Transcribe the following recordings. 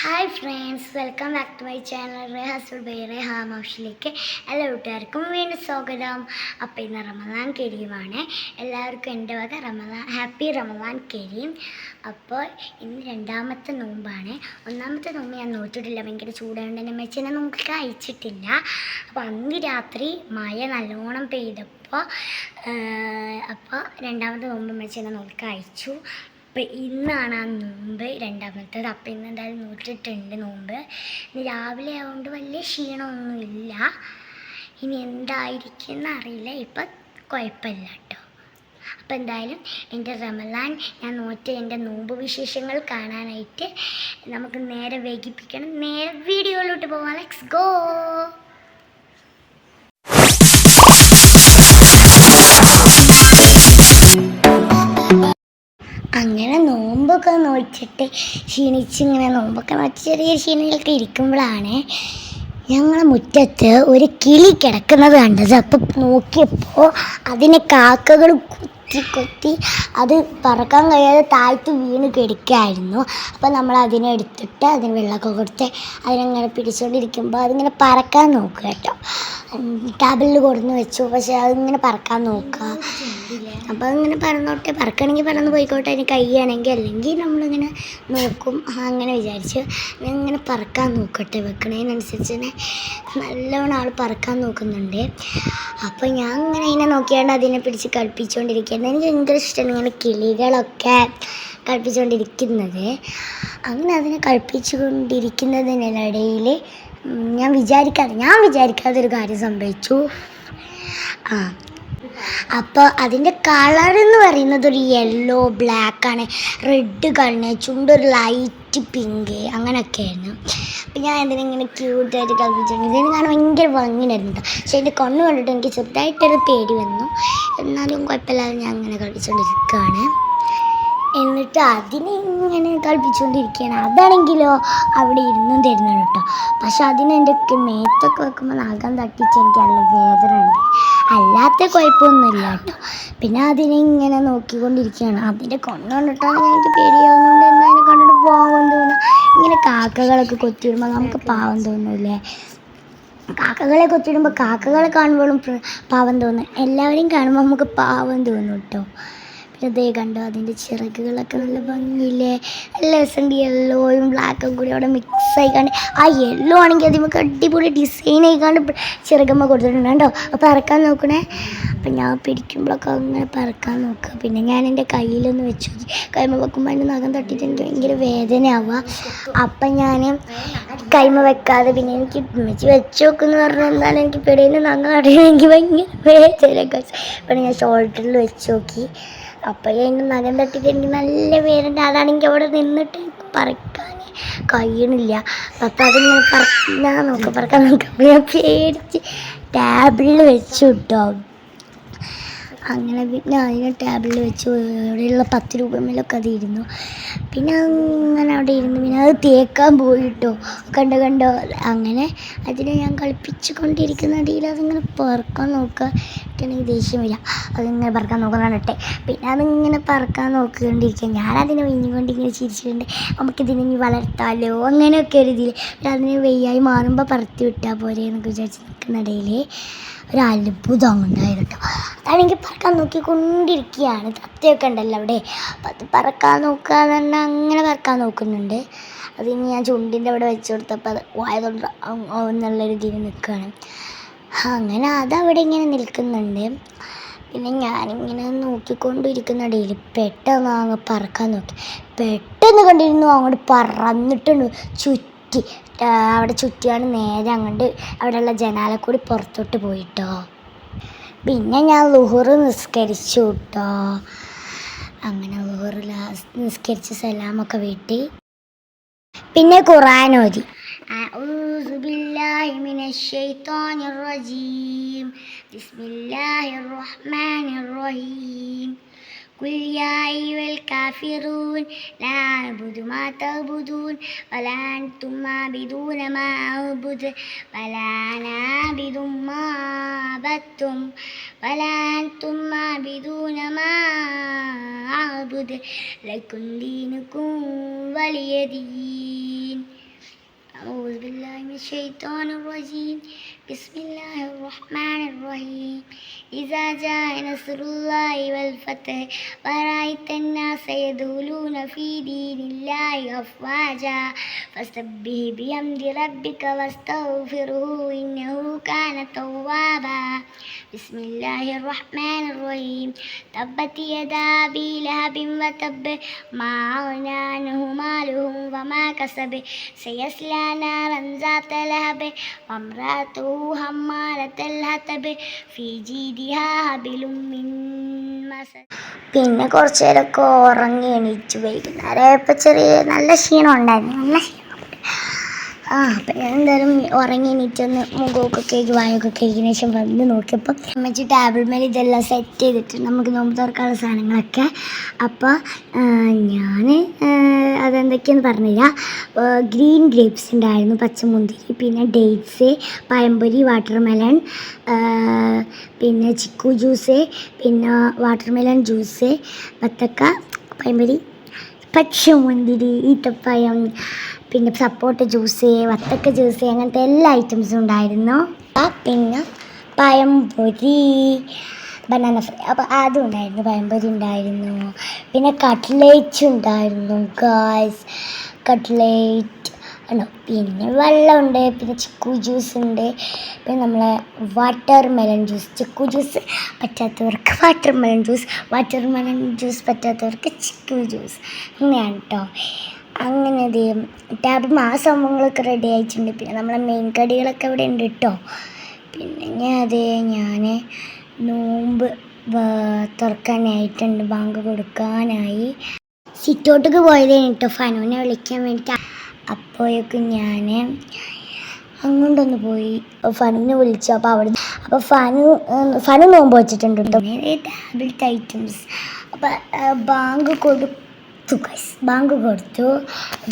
Hi friends welcome back to my channel റേഹാസുൽ by റേഹാം ഹൗസിലേക്ക് എല്ലാ കൂട്ടുകാർക്കും വീണ്ടും സ്വാഗതം. അപ്പോൾ ഇന്ന് റമദാൻ കരീമാണ്. എല്ലാവർക്കും എന്റെ വക റമദാൻ ഹാപ്പി റമദാൻ കരീം. അപ്പോൾ ഇന്ന് രണ്ടാമത്തെ നോമ്പാണ്. ഒന്നാമത്തെ നോമ്പ് ഞാൻ നോറ്റിട്ടില്ല. ഭയങ്കര ചൂടായതുകൊണ്ട് തന്നെ മെച്ചിനെ നോക്കി കഴിച്ചിട്ടില്ല. അപ്പോൾ അന്ന് രാത്രി മഴ നല്ലോണം പെയ്തപ്പോൾ അപ്പോൾ രണ്ടാമത്തെ നോമ്പ് മെച്ചിനെ നോക്കി കഴിച്ചു. അപ്പം ഇന്നാണ് ആ നോമ്പ് രണ്ടാമത്തേത്. അപ്പം ഇന്ന് എന്തായാലും നൂറ്റിട്ടുണ്ട് നോമ്പ്. ഇന്ന് രാവിലെ ആയതുകൊണ്ട് വലിയ ക്ഷീണമൊന്നുമില്ല ഇനി എന്തായിരിക്കും എന്നറിയില്ല ഇപ്പം കുഴപ്പമില്ല കേട്ടോ അപ്പം എന്തായാലും എന്റെ റമലാൻ ഞാൻ നോറ്റ എന്റെ നോമ്പ് വിശേഷങ്ങൾ കാണാനായിട്ട് നമുക്ക് നേരെ വൈകിപ്പിക്കണം നേരെ വീഡിയോയിലോട്ട് പോവാം. ലെറ്റ്സ് ഗോ അങ്ങനെ നോമ്പൊക്കെ നോച്ചിട്ട് ക്ഷീണിച്ചിങ്ങനെ നോമ്പൊക്കെ നോച്ച് ചെറിയ ക്ഷീണങ്ങളൊക്കെ ഇരിക്കുമ്പോഴാണ് ഞങ്ങളെ മുറ്റത്ത് ഒരു കിളി കിടക്കുന്നത് കണ്ടത്. അപ്പം നോക്കിയപ്പോൾ അതിനെ കാക്കകൾ കൊത്തി കൊത്തി അത് പറക്കാൻ കഴിയാതെ താഴ്ത്ത് വീണ് കിടക്കുകയായിരുന്നു. അപ്പം നമ്മൾ അതിനെ എടുത്തിട്ട് അതിന് വെള്ളമൊക്കെ കൊടുത്ത് അതിനങ്ങനെ പിടിച്ചുകൊണ്ടിരിക്കുമ്പോൾ അതിങ്ങനെ പറക്കാൻ നോക്കുക കേട്ടോ. ടേബിളിൽ കൊടുന്ന് വെച്ചു. പക്ഷെ അതിങ്ങനെ പറക്കാൻ നോക്കുക. അപ്പോൾ അതിങ്ങനെ പറന്നോട്ടെ. പറക്കണമെങ്കിൽ പറന്ന് പോയിക്കോട്ടെ. അതിന് കൈയാണെങ്കിൽ അല്ലെങ്കിൽ നമ്മളിങ്ങനെ നോക്കും. അങ്ങനെ വിചാരിച്ച് ഇങ്ങനെ പറക്കാൻ നോക്കട്ടെ. വെക്കണതിനനുസരിച്ച് തന്നെ നല്ലവണ്ണം ആൾ പറക്കാൻ നോക്കുന്നുണ്ട്. അപ്പോൾ ഞാൻ ഇങ്ങനെ അതിനെ നോക്കിയാണ്ട് അതിനെ പിടിച്ച് കളിപ്പിച്ചുകൊണ്ടിരിക്കുന്നത് എനിക്ക് ഭയങ്കര ഇഷ്ടമാണ് ഇങ്ങനെ കിളികളൊക്കെ കളിപ്പിച്ചുകൊണ്ടിരിക്കുന്നത്. അങ്ങനെ അതിനെ കളിപ്പിച്ചുകൊണ്ടിരിക്കുന്നതിനിടയിൽ ഞാൻ വിചാരിക്കാതെ ഞാൻ വിചാരിക്കാതെ ഒരു കാര്യം സംഭവിച്ചു. ആ അപ്പോൾ അതിന്റെ കളർ എന്ന് പറയുന്നത് ഒരു യെല്ലോ ബ്ലാക്ക് ആണ്. റെഡ് കണ്ണ് ചുണ്ടൊരു ലൈറ്റ് പിങ്ക് അങ്ങനെയൊക്കെയായിരുന്നു. അപ്പം ഞാൻ ഇതിനെ ഇങ്ങനെ ക്യൂട്ടായിട്ട് കളിപ്പിച്ചിട്ടുണ്ട് ഇതിന് കാണാൻ ഭയങ്കര ഭംഗിയായിരുന്നു പക്ഷേ എന്റെ കണ്ണ് കണ്ടിട്ട് എനിക്ക് ചെറുതായിട്ടൊരു പേടി വന്നു. എന്നാലും കുഴപ്പമില്ലാതെ ഞാൻ അങ്ങനെ കളിച്ചുകൊണ്ടിരിക്കുകയാണ്. എന്നിട്ട് അതിനെ ഇങ്ങനെ കളിപ്പിച്ചുകൊണ്ടിരിക്കുകയാണ്. അതാണെങ്കിലോ അവിടെ ഇരുന്നും തരുന്നുണ്ട് കേട്ടോ. പക്ഷെ അതിനെന്റെ ഒക്കെ മേത്തൊക്കെ വെക്കുമ്പോൾ നഖം തട്ടിച്ച് എനിക്ക് നല്ല വേദന ഉണ്ട്. അല്ലാത്ത കുഴപ്പമൊന്നുമില്ല കേട്ടോ. പിന്നെ അതിനെ ഇങ്ങനെ നോക്കിക്കൊണ്ടിരിക്കുകയാണ്. അതിന്റെ കൊണ്ടുകൊണ്ടിട്ടാണ് എനിക്ക് പേടിയാവുന്നതുകൊണ്ട് എന്താ കണ്ടിട്ട് പാവം തോന്നുന്നു ഇങ്ങനെ കാക്കകളൊക്കെ കൊത്തിയിടുമ്പോൾ നമുക്ക് പാവം തോന്നൂലേ കാക്കകളെ കൊത്തിടുമ്പോൾ കാക്കകളെ കാണുമ്പോഴും പാവം തോന്നും. എല്ലാവരെയും കാണുമ്പോൾ നമുക്ക് പാവം തോന്നും കേട്ടോ പിന്നെ ദേ കണ്ടോ അതിന്റെ ചിറകുകളൊക്കെ നല്ല ഭംഗിയില്ലേ? നല്ല യെല്ലോയും ബ്ലാക്കും കൂടി അവിടെ മിക്സ് ആയിക്കാണ്ട്. ആ യെല്ലോ ആണെങ്കിൽ അതിമൊക്കെ അടിപൊളി ഡിസൈൻ ആയിക്കാണ്ട് ചിറകമ്മ കൊടുത്തിട്ടുണ്ട്. കേട്ടോ അപ്പോൾ പറക്കാൻ നോക്കണേ. അപ്പം ഞാൻ പിടിക്കുമ്പോഴൊക്കെ അങ്ങനെ പറക്കാൻ നോക്കുക. പിന്നെ ഞാൻ എന്റെ കയ്യിലൊന്ന് വെച്ചു കൈമ വെക്കുമ്പോൾ എന്റെ നഖം തട്ടിയിട്ട് എനിക്ക് ഭയങ്കര വേദനയാവുക. അപ്പം ഞാൻ കൈമ വെക്കാതെ പിന്നെ എനിക്ക് ഉമ്മച്ചി വെച്ച് നോക്കുമെന്ന് പറഞ്ഞാൽ എന്താണ് എനിക്ക് പിടയിൽ നഖം തട്ടിയിട്ട് എനിക്ക് ഭയങ്കര വേദന പിന്നെ ഞാൻ ഷോൾഡറിൽ വെച്ച് നോക്കി. അപ്പോൾ എന്റെ നഖം തട്ടിയിട്ട് എനിക്ക് നല്ല വേദന. അതാണെങ്കിൽ അവിടെ നിന്നിട്ട് എനിക്ക് പറിക്കാൻ കഴിയണില്ല. അപ്പം അതിങ്ങനെ പറക്കാൻ നോക്കാം പറക്കാൻ നോക്കാം. ഞാൻ പേടിച്ച് ടാബിളിൽ വെച്ചു കേട്ടോ അങ്ങനെ പിന്നെ അതിനെ ടേബിളിൽ വെച്ച് അവിടെയുള്ള പത്ത് രൂപ മേലൊക്കെ അത് ഇരുന്നു. പിന്നെ അങ്ങനെ അവിടെ ഇരുന്നു പിന്നെ അത് തേക്കാൻ പോയിട്ടോ. കണ്ടോ കണ്ടോ? അങ്ങനെ അതിനെ ഞാൻ കളിപ്പിച്ചു കൊണ്ടിരിക്കുന്നിടയിൽ അതിങ്ങനെ പറക്കാൻ നോക്കുക. എനിക്ക് ദേഷ്യം വരിക. അതിങ്ങനെ പറക്കാൻ നോക്കുന്നുണ്ടെ പിന്നെ അതിങ്ങനെ പറക്കാൻ നോക്കിക്കൊണ്ടിരിക്കുക. ഞാനതിനെ വിഞ്ഞുകൊണ്ട് ഇങ്ങനെ ചിരിച്ചിട്ടുണ്ട്. നമുക്കിതിനെ ഇനി വളർത്താലോ? അങ്ങനെയൊക്കെ ഒരു ഇതിൽ പിന്നെ അതിന് വെയ്യായി മാറുമ്പോൾ പറത്തി വിട്ടാൽ പോരെ എന്നൊക്കെ വിചാരിച്ച് ഒരു അത്ഭുതം അതാണെങ്കിൽ പറക്കാൻ നോക്കിക്കൊണ്ടിരിക്കുകയാണ്. തത്തയൊക്കെ ഉണ്ടല്ലോ അവിടെ. അപ്പം അത് പറക്കാൻ നോക്കുക എന്ന് പറഞ്ഞാൽ അങ്ങനെ പറക്കാൻ നോക്കുന്നുണ്ട്. അതിന് ഞാൻ ചുണ്ടിന്റെ അവിടെ വെച്ച് കൊടുത്തപ്പോൾ അത് വായതുകൊണ്ട് എന്നുള്ള രീതിയിൽ നിൽക്കുകയാണ് അങ്ങനെ അതവിടെ ഇങ്ങനെ നിൽക്കുന്നുണ്ട്. പിന്നെ ഞാനിങ്ങനെ നോക്കിക്കൊണ്ടിരിക്കുന്നിടയിൽ പെട്ടെന്ന് അങ്ങ് പറക്കാൻ നോക്കി. പെട്ടെന്ന് കണ്ടിരുന്നു അങ്ങോട്ട് പറന്നിട്ടുണ്ട്. ചുറ്റി ആ, അവിടെ ചുറ്റിയാണ് നേരെ അങ്ങോട്ട് അവിടെയുള്ള ജനാല കൂടി പുറത്തോട്ട് പോയിട്ടോ പിന്നെ ഞാൻ ലുഹുറ് നിസ്കരിച്ചു കേട്ടോ അങ്ങനെ ലുഹുറ് ലാസ്റ്റ് നിസ്കരിച്ച് സലാമൊക്കെ വീട്ടി പിന്നെ ഖുറാൻ ഓതി أعوذ بالله من الشيطان الرجيم بسم الله الرحمن الرحيم قل يا أيها الكافرون لا أعبد ما تعبدون ولا أنتم عابدون ما أعبد ولا أنا عابد ما عبدتم ولا أنتم عابدون ما أعبد لكم دينكم ولي دين. بالله من الشيطان الرجيم. بسم الله الرحمن الرحيم. إذا جاء نصر الله والفتح ورأيت الناس يدخلون في دين الله أفواجا. فسبح بحمد ربك واستغفره إنه كان توابا. بسم الله الرحمن الرحيم. تبت يدا أبي لهب وتب ما أغنى عنه ماله وما كسب. سيصلى نارا ذات لهب وامرأته حمالة الحطب في مسد പിന്നെ കുറച്ച് നേരമൊക്കെ ഉറങ്ങി എണീച്ചു വൈകുന്നേരം ഇപ്പൊ ചെറിയ നല്ല ക്ഷീണം ഉണ്ടായിരുന്നു. നല്ല ആ അപ്പം ഞാൻ എന്തായാലും ഉറങ്ങി എണീറ്റൊന്ന് മുഖമൊക്കെ കേക്ക് വായൊക്കെ കേക്കിന് ശേഷം വന്ന് നോക്കിയപ്പോൾ അമ്മച്ചി ടേബിൾ മേൽ ഇതെല്ലാം സെറ്റ് ചെയ്തിട്ട് നമുക്ക് നോമ്പ് തുറക്കാനുള്ള സാധനങ്ങളൊക്കെ. അപ്പോൾ ഞാൻ അതെന്തൊക്കെയെന്ന് പറഞ്ഞില്ല ഗ്രീൻ ഗ്രേപ്സ് ഉണ്ടായിരുന്നു പച്ചമുന്തിരി പിന്നെ ഡേറ്റ്സ് പഴംപൊരി വാട്ടർമെലൺ പിന്നെ ചിക്കു ജ്യൂസ് പിന്നെ വാട്ടർമെലൺ ജ്യൂസ് വത്തക്ക പഴമ്പൊരി പച്ചമുന്തിരി ഈത്തപ്പഴം പിന്നെ സപ്പോട്ട ജ്യൂസ് വത്തക്ക ജ്യൂസ് അങ്ങനത്തെ എല്ലാ ഐറ്റംസും ഉണ്ടായിരുന്നു. പിന്നെ പഴംപൊരി ബനാന ഫ്രൈ അപ്പോൾ അതും ഉണ്ടായിരുന്നു പഴംപൊരി ഉണ്ടായിരുന്നു. പിന്നെ കട്ട്ലേറ്റ് ഉണ്ടായിരുന്നു ഗായ്സ് കട്ട്ലേറ്റ്. ആണോ പിന്നെ വെള്ളമുണ്ട് പിന്നെ ചിക്കു ജ്യൂസ് ഉണ്ട് പിന്നെ നമ്മളെ watermelon juice chikoo juice പറ്റാത്തവർക്ക് watermelon juice watermelon juice പറ്റാത്തവർക്ക് ചിക്കു ജ്യൂസ് അങ്ങനെയാണ് കേട്ടോ അങ്ങനെ അത് ടാബ് ആ സംഭവങ്ങളൊക്കെ റെഡി ആയിട്ടുണ്ട്. പിന്നെ നമ്മളെ മെയിൻ കടികളൊക്കെ ഇവിടെ ഉണ്ട് കേട്ടോ പിന്നെ ഞാൻ അത് ഞാൻ നോമ്പ് തുറക്കാനായിട്ടുണ്ട് ബാങ്ക് കൊടുക്കാനായി. സിറ്റോട്ടേക്ക് പോയത് കേട്ടോ ഫനോനെ വിളിക്കാൻ വേണ്ടിയിട്ട് അപ്പോഴേക്കും ഞാൻ അങ്ങോട്ടൊന്ന് പോയി. ഫനുവിനെ വിളിച്ചു. അപ്പോൾ അവിടെ അപ്പോൾ ഫനു ഫനു നോമ്പ് വെച്ചിട്ടുണ്ട് ടാബ്ലറ്റ് ഐറ്റംസ്. അപ്പോൾ ബാങ്ക് കൊടുത്തു. ബാങ്ക് കൊടുത്തു.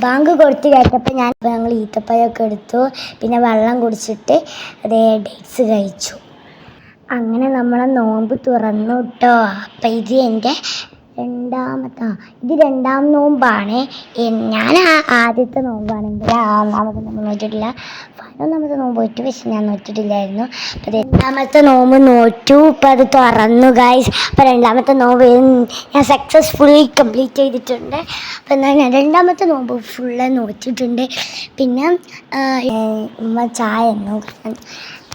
ബാങ്ക് കൊടുത്ത് കേട്ടപ്പോൾ ഞാൻ ഞങ്ങൾ ഈത്തപ്പഴമൊക്കെ എടുത്തു. പിന്നെ വെള്ളം കുടിച്ചിട്ട് അതേ ഡേറ്റ്സ് കഴിച്ചു. അങ്ങനെ നമ്മളെ നോമ്പ് തുറന്നു കേട്ടോ. അപ്പം ഇത് എന്റെ രണ്ടാമത്തെ ഇത് രണ്ടാം നോമ്പാണ്. ഞാൻ ആദ്യത്തെ നോമ്പാണ്. ആ ഒന്നാമത്തെ നോമ്പ് നോറ്റിട്ടില്ല. പതിനൊന്നാമത്തെ നോമ്പ് നോറ്റു പക്ഷെ ഞാൻ നോറ്റിട്ടില്ലായിരുന്നു. അപ്പം രണ്ടാമത്തെ നോമ്പ് നോറ്റു. ഇപ്പം അത് തുറന്നു ഗായ്സ് അപ്പം രണ്ടാമത്തെ നോമ്പ് ഞാൻ സക്സസ്ഫുള്ളി കംപ്ലീറ്റ് ചെയ്തിട്ടുണ്ട്. അപ്പം ഞാൻ രണ്ടാമത്തെ നോമ്പ് ഫുള്ള് നോറ്റിട്ടുണ്ട്. പിന്നെ ഉമ്മ ചായ തന്നു കാരണം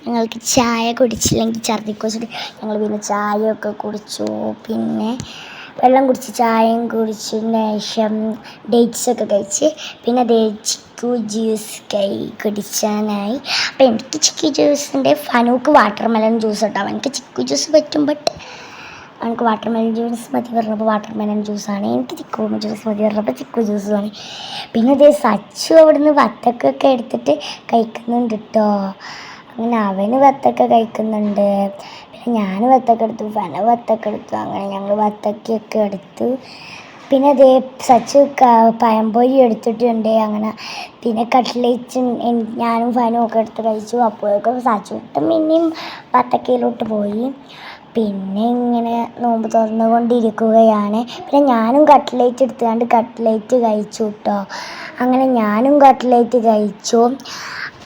ഞങ്ങൾക്ക് ചായ കുടിച്ചില്ലെങ്കിൽ ഛർദിക്ക് വെച്ചിട്ട് ഞങ്ങൾ പിന്നെ ചായയൊക്കെ കുടിച്ചു. പിന്നെ വെള്ളം കുടിച്ച് ചായയും കുടിച്ചതിന് ശേഷം ഡേറ്റ്സ് ഒക്കെ കഴിച്ച് പിന്നെ അതേ ചിക്കു ജ്യൂസ് കൈ കുടിച്ചാനായി. അപ്പോൾ എനിക്ക് ചിക്കു ജ്യൂസിന്റെ ഫനൂക്ക് വാട്ടർ മെലൺ ജ്യൂസ് ഉണ്ടാവും എനിക്ക് ചിക്കു ജ്യൂസ് പറ്റും ബട്ട് അവനക്ക് വാട്ടർ മെലൺ ജ്യൂസ് മതി പറഞ്ഞപ്പോൾ വാട്ടർ മെലൺ ജ്യൂസാണ് എനിക്ക് ചിക്കു ജ്യൂസ് മതി പറഞ്ഞപ്പോൾ ചിക്കു ജ്യൂസ് ആണ്. പിന്നെ അതേ സച്ചു അവിടുന്ന് വത്തക്കൊക്കെ എടുത്തിട്ട് കഴിക്കുന്നുണ്ട് കേട്ടോ അങ്ങനെ അവന് വത്തക്ക കഴിക്കുന്നുണ്ട്. ഞാൻ വത്തക്ക എടുത്തു ഫന വത്തക്ക എടുത്തു അങ്ങനെ ഞങ്ങൾ വത്തക്കയൊക്കെ എടുത്തു. പിന്നെ അതേ സച്ച് പഴംപൊരി എടുത്തിട്ടുണ്ട് അങ്ങനെ പിന്നെ കട്ട്ലേറ്റ് ഞാനും ഫാനും ഒക്കെ എടുത്ത് കഴിച്ചു. അപ്പോഴൊക്കെ സച്ചു ഇട്ടും പിന്നെയും വത്തക്കയിലോട്ട് പോയി. പിന്നെ ഇങ്ങനെ നോമ്പ് തുറന്നുകൊണ്ടിരിക്കുകയാണ്. പിന്നെ ഞാനും കട്ട്ലേറ്റ് എടുത്തുകൊണ്ട് കട്ട്ലേറ്റ് കഴിച്ചു കേട്ടോ അങ്ങനെ ഞാനും കട്ട്ലേറ്റ് കഴിച്ചു.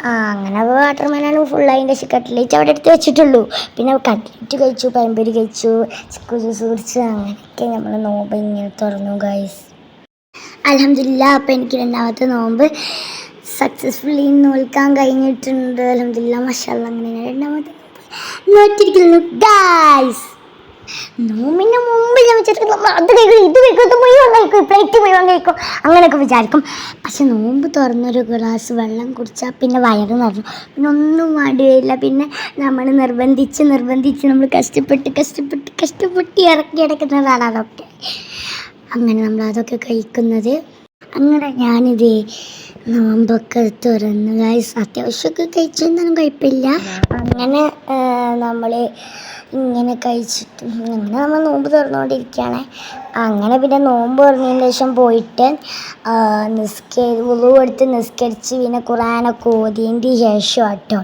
ആ അങ്ങനെ വാട്ടർ മെലാണ് ഫുൾ അതിന്റെ കട്ട്ലേറ്റ് അവിടെ എടുത്ത് വെച്ചിട്ടുള്ളൂ. പിന്നെ കട്ട്ലേറ്റ് കഴിച്ചു പഴംപൊരി കഴിച്ചു ചിക്കു ജ്യൂസ് കുടിച്ചു അങ്ങനെയൊക്കെ നമ്മൾ നോമ്പ് ഇങ്ങനെ തുറന്നു ഗൈസ് അലഹമില്ല അപ്പോൾ എനിക്ക് രണ്ടാമത്തെ നോമ്പ് സക്സസ്ഫുള്ളി നോൽക്കാൻ കഴിഞ്ഞിട്ടുണ്ട്. അലഹമില്ല മഷാല്ല അങ്ങനെ രണ്ടാമത്തെ നോമ്പ്. നോറ്റിരിക്കുന്നു ഗൈസ് നോമ്പിന്റെ മുമ്പ് വിചാരിക്കും നമ്മൾ അത് കഴിക്കും ഇത് കഴിക്കും മുഴുവൻ കഴിക്കും പ്ലേറ്റ് മുഴുവൻ കഴിക്കും അങ്ങനെയൊക്കെ വിചാരിക്കും. പക്ഷെ നോമ്പ് തുറന്നൊരു ഗ്ലാസ് വെള്ളം കുടിച്ചാൽ പിന്നെ വയറ് നിറഞ്ഞു. പിന്നെ ഒന്നും വേണ്ടിയില്ല പിന്നെ നമ്മൾ നിർബന്ധിച്ച് നിർബന്ധിച്ച് നമ്മൾ കഷ്ടപ്പെട്ട് കഷ്ടപ്പെട്ട് കഷ്ടപ്പെട്ട് ഇറക്കി അടക്കുന്നതാണ് അതൊക്കെ അങ്ങനെ നമ്മൾ അതൊക്കെ കഴിക്കുന്നത്. അങ്ങനെ ഞാനിത് നോമ്പൊക്കെ തുറന്നു. ഗൈസ് അത്യാവശ്യമൊക്കെ കഴിച്ചൊന്നും കുഴപ്പമില്ല. അങ്ങനെ നമ്മൾ ഇങ്ങനെ കഴിച്ചിട്ട് അങ്ങനെ നമ്മൾ നോമ്പ് തുറന്നുകൊണ്ടിരിക്കുകയാണ്. അങ്ങനെ പിന്നെ നോമ്പ് തുറന്നതിന് ശേഷം പോയിട്ട് നിസ്കരി ഉളു എടുത്ത് നിസ്കരിച്ച് പിന്നെ ഖുറാനൊക്കെ ഓതിയതിന്റെ ശേഷം കേട്ടോ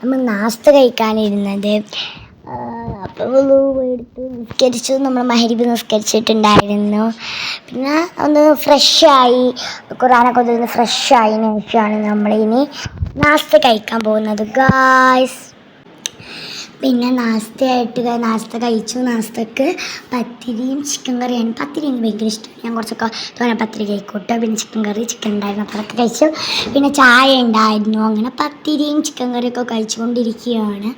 നമ്മൾ നാസ്ത കഴിക്കാനിരുന്നത്. എടുത്ത് നിസ്കരിച്ചു. നമ്മൾ മഹരിബ് നിസ്കരിച്ചിട്ടുണ്ടായിരുന്നു. പിന്നെ ഒന്ന് ഫ്രഷായി ഖുറാനൊക്കെ ഒന്ന് ഫ്രഷായതിനു ശേഷമാണ് നമ്മളിനി നാസ്ത കഴിക്കാൻ പോകുന്നത്. ഗായ്സ് പിന്നെ നാസ്തയായിട്ട് നാസ്ത കഴിച്ചു. നാസ്തക്ക് പത്തിരിയും ചിക്കൻ കറിയാണ്. പത്തിരി എനിക്ക് ഭയങ്കര ഇഷ്ടമാണ് ഞാൻ കുറച്ചൊക്കെ തോന്നെ പത്തിരി കഴിക്കൂട്ടോ. പിന്നെ ചിക്കൻ കറി ചിക്കൻ ഉണ്ടായിരുന്നു. അപ്പോഴൊക്കെ കഴിച്ചു. പിന്നെ ചായ ഉണ്ടായിരുന്നു. അങ്ങനെ പത്തിരിയും ചിക്കൻ കറിയൊക്കെ കഴിച്ചുകൊണ്ടിരിക്കുകയാണ്.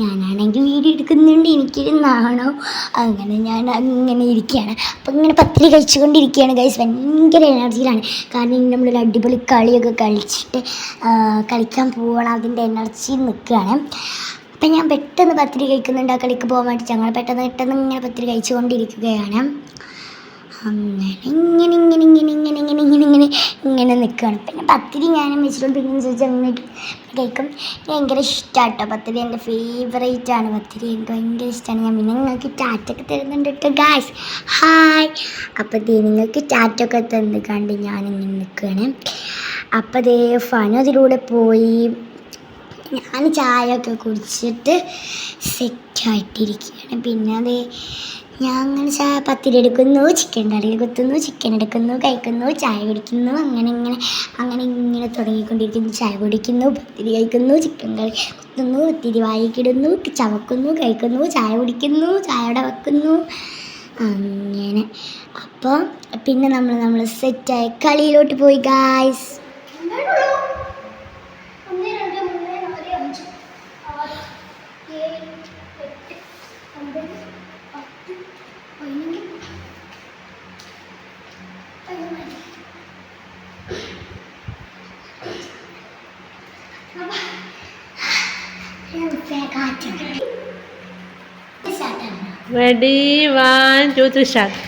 ഞാനാണെങ്കിൽ വീഡിയോ എടുക്കുന്നുണ്ട്. എനിക്കിരുന്നാണോ അങ്ങനെ ഞാൻ അങ്ങനെ ഇരിക്കുകയാണ്. അപ്പോൾ ഇങ്ങനെ പത്തിരി കഴിച്ചുകൊണ്ടിരിക്കുകയാണ് ഗൈസ് ഭയങ്കര എനർജിയിലാണ് കാരണം ഇനി നമ്മളൊരു അടിപൊളി കളിയൊക്കെ കളിച്ചിട്ട് കളിക്കാൻ പോകണം അതിന്റെ എനർജി നിൽക്കുകയാണ്. അപ്പം ഞാൻ പെട്ടെന്ന് പത്തിരി കഴിക്കുന്നുണ്ട് ആ കളിക്ക് പോകാൻ വേണ്ടി ഞങ്ങൾ പെട്ടെന്ന് പെട്ടെന്ന് ഇങ്ങനെ പത്തിരി കഴിച്ചുകൊണ്ടിരിക്കുകയാണ്. അങ്ങനെ ഇങ്ങനെ ഇങ്ങനെ ഇങ്ങനെ ഇങ്ങനെ ഇങ്ങനെ ഇങ്ങനെ ഇങ്ങനെ ഇങ്ങനെ നിൽക്കുകയാണ്. പിന്നെ പത്തിരി ഞാനും പിന്നെ ചോദിച്ചാൽ അങ്ങോട്ട് കഴിക്കും. ഭയങ്കര ഇഷ്ടമാണ് കേട്ടോ പത്തിരി എന്റെ ഫേവറേറ്റ് ആണ്. പത്തിരി എനിക്ക് ഭയങ്കര ഇഷ്ടമാണ് ഞാൻ പിന്നെ നിങ്ങൾക്ക് ടാറ്റൊക്കെ തരുന്നുണ്ട് കേട്ടോ ഗായ്സ് ഹായ് അപ്പോൾ ദേ നിങ്ങൾക്ക് ടാറ്റൊക്കെ തന്നു കണ്ട് ഞാനിങ്ങനെ നിൽക്കുകയാണ്. അപ്പോൾ ദേ ഫനു അതിലൂടെ പോയി ഞാൻ ചായ ഒക്കെ കുടിച്ചിട്ട് സെറ്റായിട്ടിരിക്കുകയാണ്. പിന്നെ അത് ഞാൻ അങ്ങനെ ചായ പത്തിരി എടുക്കുന്നു ചിക്കൻ കറി കുത്തുന്നു ചിക്കൻ എടുക്കുന്നു കഴിക്കുന്നു ചായ കുടിക്കുന്നു അങ്ങനെ ഇങ്ങനെ അങ്ങനെ ഇങ്ങനെ തുടങ്ങിക്കൊണ്ടിരിക്കുന്നു. ചായ കുടിക്കുന്നു പത്തിരി കഴിക്കുന്നു ചിക്കൻ കറി കുത്തുന്നു പത്തിരി വായിക്കിടുന്നു ചവക്കുന്നു കഴിക്കുന്നു ചായ കുടിക്കുന്നു ചായയുടെ വെക്കുന്നു. അങ്ങനെ. അപ്പോൾ പിന്നെ നമ്മൾ നമ്മൾ സെറ്റായ കളിയിലോട്ട് പോയി guys ready one two three start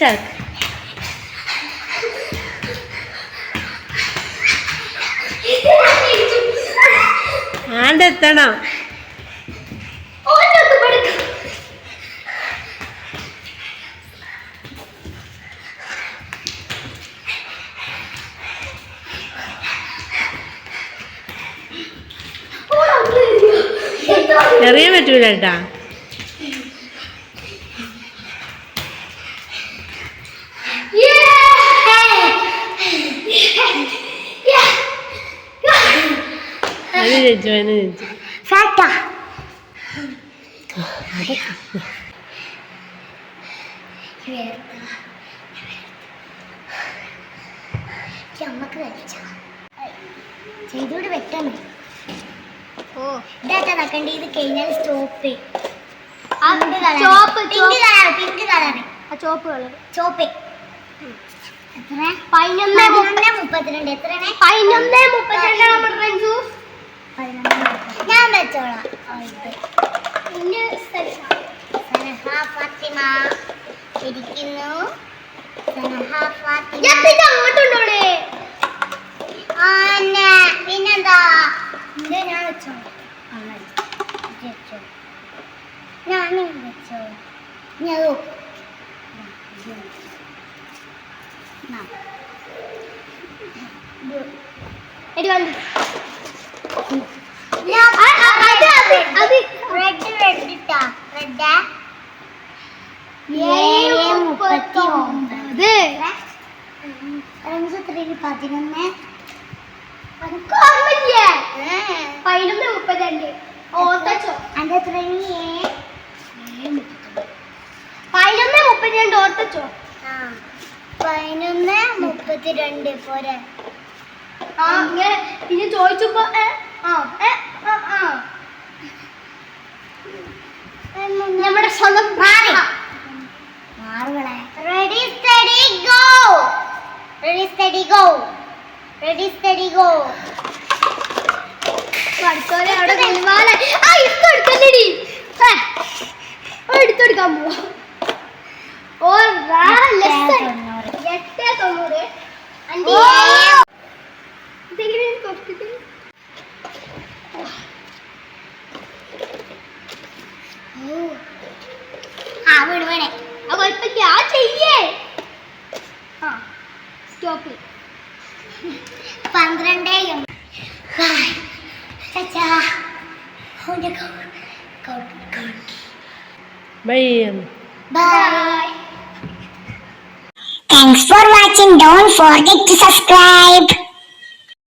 ടേസ്റ്റാണ് ആണ്ട് എത്തണം. എറിയാൻ പറ്റൂല കേട്ടാ. അതിന് ജയിച്ചു ഫാക്ടാ. അമ്മയ്ക്ക് ചെയ്തോട് വെക്കണം ഓ ഇതാട്ടാ നടക്കണ്ടേ ഇത് കഴിഞ്ഞാൽ സ്റ്റോപ്പ് ചോപ്പ്, പിങ്ക് കളർ പിങ്ക് കളർ ആ ചോപ്പ് കളർ ചോപ്പ് എത്ര പതിനൊന്ന് മുപ്പത്തിരണ്ട്. എത്രയാണ്? പതിനൊന്ന് മുപ്പത്തിരണ്ടാണ് നമ്മുടെ ഫ്രണ്ട്സു. ഞാൻ ഇത്. പിന്നെ. സനഹ ഫാത്തിമ ഇരിക്കുന്നു സനഹ ഫാത്തിമ ഞാൻ പിന്നെ അങ്ങോട്ടുണ്ടോളേ പിന്നെന്താ ഇത് ഞാൻ വെച്ചോ വെച്ചോ ഞാൻ വെച്ചോ ഞാൻ എടി വന്നു അത് അത് റെഡ് റെഡ് ഇട്ടാ റെഡ് ഏഴ് മുപ്പത്തി ഒമ്പത് അഞ്ച് ത്രീ പതിനൊന്ന് ഓർമ്മയില്ലേ പതിനൊന്ന് മുപ്പത്തിരണ്ട് ഓർത്തച്ചോ പതിനൊന്ന് മുപ്പത്തിരണ്ട് ഓർത്തച്ചോ ആ. പതിനൊന്ന് മുപ്പത്തിരണ്ട് പോരെ. ആ ഇങ്ങനെ പിന്നെ ചോദിച്ചപ്പോ ആ ഏ ആ ആ നമ്മുടെ സ്വന്തം മാറി. Ready steady go ready steady go ready steady go പഠിച്ചോലെ അവിടെ നിൽവാലെ ആ അത് എടുത്തെടുക്കാൻ പോവാ. ഓ ലെസ് എട്ട് തൊണ്ണൂറ്. അഞ്ച് forget to subscribe.